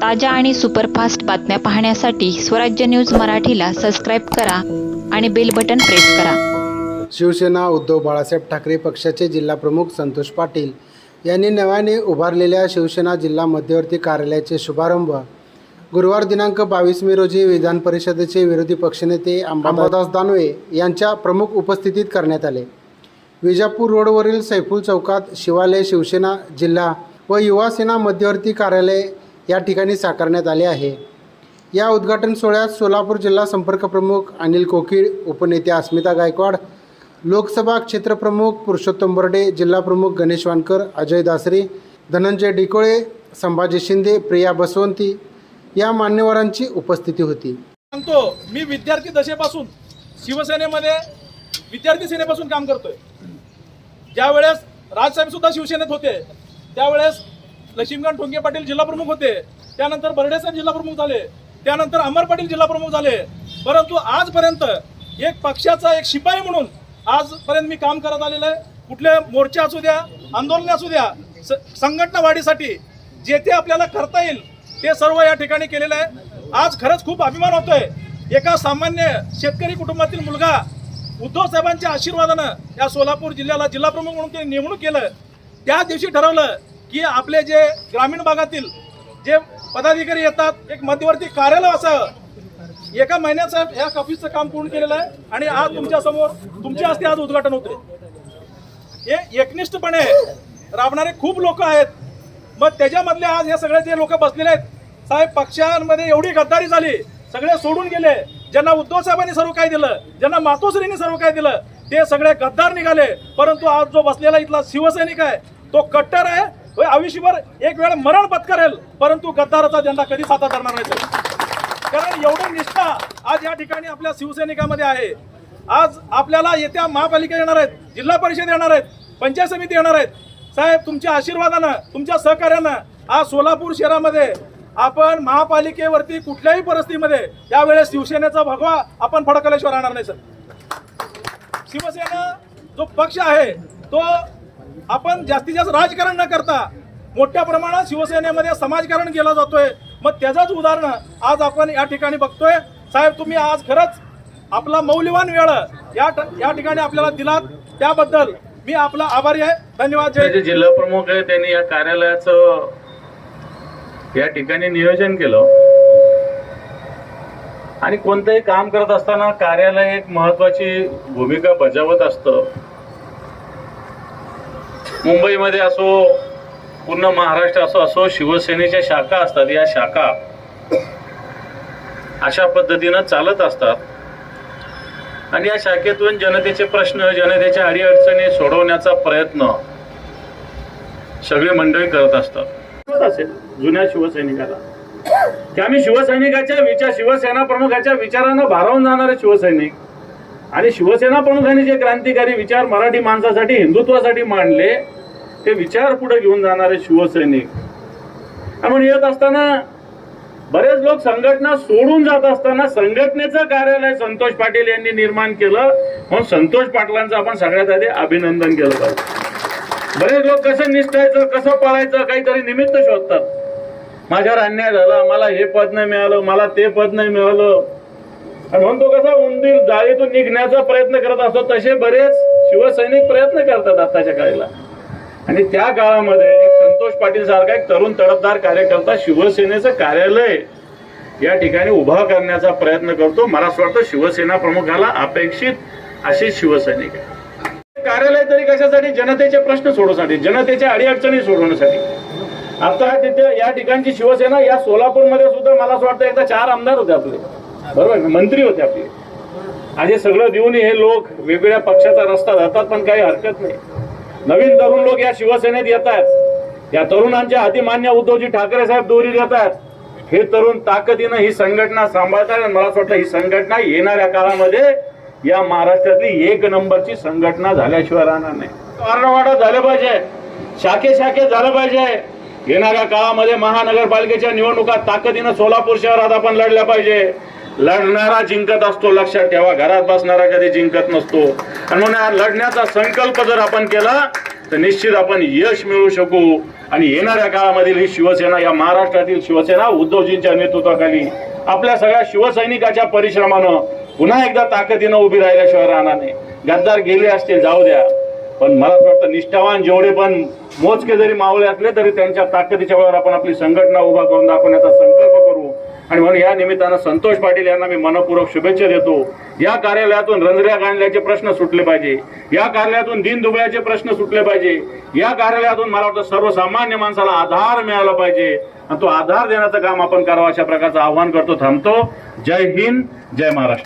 ताज्या आणि सुपरफास्ट बातम्या पाहण्यासाठी स्वराज्य न्यूज मराठीला सबस्क्राईब करा आणि बेल बटन प्रेस करा. शिवसेना उद्धव बाळासाहेब ठाकरे पक्षाचे जिल्हाप्रमुख संतोष पाटील यांनी नव्याने उभारलेल्या शिवसेना जिल्हा मध्यवर्ती कार्यालयाचे शुभारंभ गुरुवार दिनांक बावीस मे रोजी विधान परिषदेचे विरोधी पक्षनेते अंबादास दानवे यांच्या प्रमुख उपस्थितीत करण्यात आले. विजापूर रोडवरील सैफुल चौकात शिवालय शिवसेना जिल्हा व युवासेना मध्यवर्ती कार्यालय या ठिकाणी साकारण्यात आले आहे. या उद्घाटन सोहळ्यात सोलापूर जिल्हा संपर्क प्रमुख अनिल कोकीळ उपनेते अस्मिता गायकवाड लोकसभा क्षेत्रप्रमुख पुरुषोत्तम बर्डे जिल्हाप्रमुख गणेश वानकर अजय दासरे धनंजय डिकोळे संभाजी शिंदे प्रिया बसवंती या मान्यवरांची उपस्थिती होती. सांगतो मी विद्यार्थी दशेपासून शिवसेनेमध्ये विद्यार्थी सेनेपासून काम करतोय. ज्यावेळेस राजसाहेब सुद्धा शिवसेनेत होते त्यावेळेस लक्ष्मीकांत ठोंगे पाटील जिल्हाप्रमुख होते. त्यानंतर बर्डेसन जिल्हाप्रमुख झाले. त्यानंतर अमर पाटील जिल्हाप्रमुख झाले. परंतु आजपर्यंत एक पक्षाचा एक शिपाई म्हणून आजपर्यंत मी काम करत आलेलं आहे. कुठले मोर्चे असू द्या आंदोलने असू द्या स- संघटना वाढीसाठी जे ते आपल्याला करता येईल ते सर्व या ठिकाणी केलेलं आहे. आज खरंच खूप अभिमान होतोय. एका सामान्य शेतकरी कुटुंबातील मुलगा उद्धव साहेबांच्या आशीर्वादानं या सोलापूर जिल्ह्याला जिल्हाप्रमुख म्हणून त्यांनी नेमणूक केलं. त्या दिवशी ठरवलं की आपले जे ग्रामीण भागातील जे पदाधिकारी येतात एक मध्यवर्ती कार्यालय असावं एका महिन्याचं या ऑफिसचं काम पूर्ण केलेलं आहे आणि आज तुमच्यासमोर तुमच्या हस्ते आज उद्घाटन होते हे एकनिष्ठपणे राबणारे खूप लोक आहेत. मग त्याच्यामधले आज हे सगळे जे लोक बसलेले आहेत साहेब पक्षांमध्ये एवढी गद्दारी झाली सगळे सोडून गेले ज्यांना उद्धव साहेबांनी सर्व काय दिलं ज्यांना मातोश्रींनी सर्व काय दिलं ते सगळे गद्दार निघाले. परंतु आज जो बसलेला इथला शिवसैनिक आहे तो कट्टर आहे आयुष्यभर एक वेळ मरण पत्करेल परंतु गद्दाराचा झेंडा कधीच हातात धरणार नाही कारण एवढी निष्ठा आज या ठिकाणी आपल्या शिवसैनिकामध्ये आहे. आज आपल्याला येत्या महापालिका येणार आहेत जिल्हा परिषद येणार आहेत पंचायत समिती येणार आहेत. साहेब तुमच्या आशीर्वादानं तुमच्या सहकार्यानं आज सोलापूर शहरामध्ये आपण महापालिकेवरती कुठल्याही परिस्थितीमध्ये यावेळेस शिवसेनेचा भगवा आपण फडकल्याशिवाय राहणार नाही सर. शिवसेना जो पक्ष आहे तो आपण जास्तीत जास्त राजकारण न करता मोठ्या प्रमाणात शिवसेनेमध्ये समाजकारण केला जातोय. मग त्याचंच उदाहरण आज आपण या ठिकाणी बघतोय. साहेब तुम्ही आज खरंच आपला मौल्यवान वेळ या या ठिकाणी आपल्याला दिलात. त्याबद्दल मी आपला आभारी आहे. धन्यवाद. जय जे जिल्हा प्रमुख आहे त्यांनी या कार्यालयाचं या ठिकाणी नियोजन केलं. आणि कोणतंही काम करत असताना कार्यालय एक महत्वाची भूमिका बजावत असतं. मुंबईमध्ये असो पूर्ण महाराष्ट्र असो असो शिवसेनेच्या शाखा असतात. या शाखा अशा पद्धतीनं चालत असतात. आणि या शाखेतून जनतेचे प्रश्न जनतेच्या अडीअडचणी सोडवण्याचा प्रयत्न सगळे मंडळी करत असतात. असेल जुन्या शिवसैनिकाला. की आम्ही शिवसैनिकाच्या विचार शिवसेना प्रमुखाच्या विचारानं भारावून जाणारे शिवसैनिक. आणि शिवसेना प्रमुखांनी जे क्रांतिकारी विचार मराठी माणसासाठी हिंदुत्वासाठी मांडले ते विचार पुढे घेऊन जाणारे शिवसैनिक. आपण येत असताना बरेच लोक संघटना सोडून जात असताना संघटनेचं कार्यालय संतोष पाटील यांनी निर्माण केलं. म्हणून संतोष पाटलांचं आपण सगळ्यात आधी अभिनंदन केलं पाहिजे. बरेच लोक कसं निष्ठायचं कसं पळायचं काहीतरी निमित्त शोधतात. माझ्यावर अन्याय झाला मला हे पद नाही मिळालं मला ते पद नाही मिळालं. म्हणतो कसा उंदीर जाळीतून निघण्याचा प्रयत्न करत असतो तसे बरेच शिवसैनिक प्रयत्न करतात आताच्या काळीला. आणि त्या काळामध्ये संतोष पाटील सारखा एक तरुण तडफदार कार्यकर्ता शिवसेनेचं कार्यालय या ठिकाणी उभा करण्याचा प्रयत्न करतो. मला असं वाटतं शिवसेना प्रमुखाला अपेक्षित असे शिवसैनिक आहे कार्यालय तरी कशासाठी? जनतेचे प्रश्न सोडवण्यासाठी जनतेच्या अडीअडचणी सोडवण्यासाठी. आता तिथे या ठिकाणची शिवसेना या सोलापूरमध्ये सुद्धा मला असं वाटतं एकदा चार आमदार होते आपले. बरोबर मंत्री होते आपले. आज हे सगळं देऊनही हे लोक वेगवेगळ्या पक्षाचा रस्ता जातात पण काही हरकत नाही. नवीन तरुण लोक या शिवसेनेत येतात या तरुणांच्या अतिमान्य मान्य उद्धवजी ठाकरे साहेब दोरी देतात हे तरुण ताकदीनं ही संघटना सांभाळतात आणि मला असं वाटतं ही संघटना येणाऱ्या काळामध्ये या महाराष्ट्रातली एक नंबरची संघटना झाल्याशिवाय राहणार नाही. वारंवार झालं पाहिजे. शाखे शाखे झालं पाहिजे. येणाऱ्या काळामध्ये महानगरपालिकेच्या निवडणुका ताकदीनं सोलापूर शहरात आपण लढल्या पाहिजे. लढणारा जिंकत असतो लक्षात ठेवा घरात बसणारा कधी जिंकत नसतो. आणि म्हणून लढण्याचा संकल्प जर आपण केला तर निश्चित आपण यश मिळवू शकू. आणि येणाऱ्या काळामधील ही शिवसेना या महाराष्ट्रातील शिवसेना उद्धवजींच्या नेतृत्वाखाली आपल्या सगळ्या शिवसैनिकाच्या परिश्रमानं पुन्हा एकदा ताकदीनं उभी राहिल्याशिवाय राहणार नाही. गद्दार गेले असतील जाऊ द्या. पण मला असं वाटतं निष्ठावान जेवढे पण मोजके जरी मावळे असले तरी त्यांच्या ताकदीच्या वेळेवर आपण आपली संघटना उभा करून दाखवण्याचा संकल्प आणि म्हणून या निमित्तानं संतोष पाटील यांना मी मनपूर्वक शुभेच्छा देतो. या कार्यालयातून रंजऱ्या गांडल्याचे प्रश्न सुटले पाहिजे. या कार्यालयातून दिन दुबळ्याचे प्रश्न सुटले पाहिजे. या कार्यालयातून मला वाटतं सर्वसामान्य माणसाला आधार मिळाला पाहिजे. आणि तो आधार देण्याचं काम आपण करावं अशा प्रकारचं आव्हान करतो थांबतो. जय हिंद जय महाराष्ट्र.